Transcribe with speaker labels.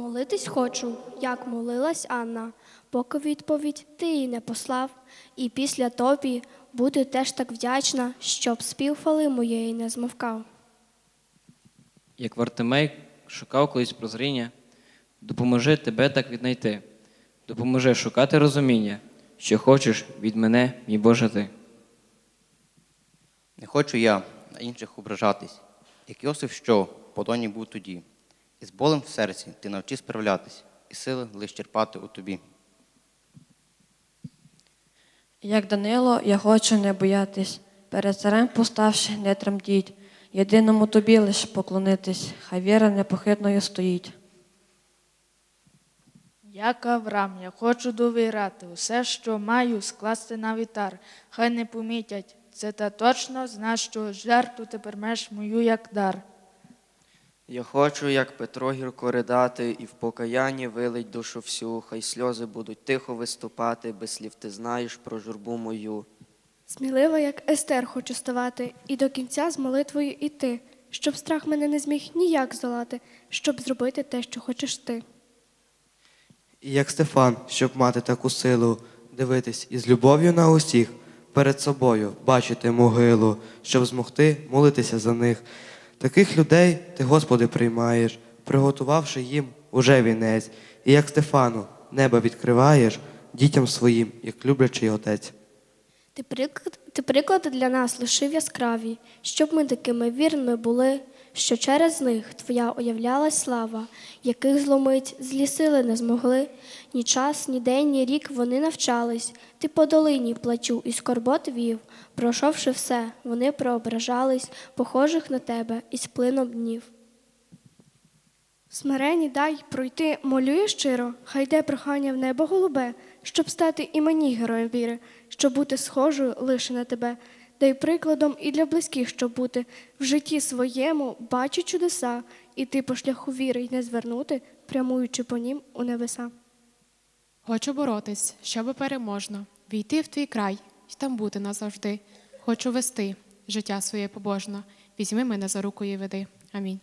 Speaker 1: Молитись хочу, як молилась Анна, поки відповідь ти їй не послав, і після тобі буду теж так вдячна, щоб спів хвали моєї не змовкав.
Speaker 2: Як Вартимей шукав колись прозріння, допоможи тебе так віднайти, допоможи шукати розуміння, що хочеш від мене, мій Боже ти.
Speaker 3: Не хочу я на інших ображатись, як Йосиф, що в полоні був тоді. І з болем в серці ти навчи справлятись, і сили лиш черпати у тобі.
Speaker 4: Як Данило, я хочу не боятись, перед царем поставши, не тремтіть, єдиному тобі лиш поклонитись, хай віра непохитною стоїть.
Speaker 5: Як Авраам, я хочу довіряти, усе, що маю, скласти на вітар. Хай не помітять, це та точно зна, що жертву тепер меш мою як дар.
Speaker 6: Я хочу, як Петро гірко ридати, і в покаянні вилить душу всю, хай сльози будуть тихо виступати, без слів ти знаєш про журбу мою.
Speaker 1: Смілива, як Естер, хочу ставати, і до кінця з молитвою іти, щоб страх мене не зміг ніяк здолати, щоб зробити те, що хочеш ти.
Speaker 7: І як Стефан, щоб мати таку силу, дивитись із любов'ю на усіх, перед собою бачити могилу, щоб змогти молитися за них. Таких людей ти, Господи, приймаєш, приготувавши їм уже вінець, і як Стефану небо відкриваєш дітям своїм, як люблячий отець.
Speaker 1: Ти приклад, ти приклади для нас лишив яскраві, щоб ми такими вірними були, що через них твоя уявлялась слава, яких зломить злі сили не змогли. Ні час, ні день, ні рік вони навчались. Ти по долині плачу і скорбот вів, пройшовши все, вони преображались, похожих на тебе із плином днів. Смирені дай пройти, молю щиро, хай йде прохання в небо голубе, щоб стати і мені героєм віри, щоб бути схожою лише на тебе. Дай прикладом і для близьких, щоб бути в житті своєму, бачу чудеса, і ти по шляху віри й не звернути, прямуючи по нім у небеса.
Speaker 8: Хочу боротись, щоби переможно, війти в твій край і там бути назавжди. Хочу вести життя своє побожно. Візьми мене за руку і веди. Амінь.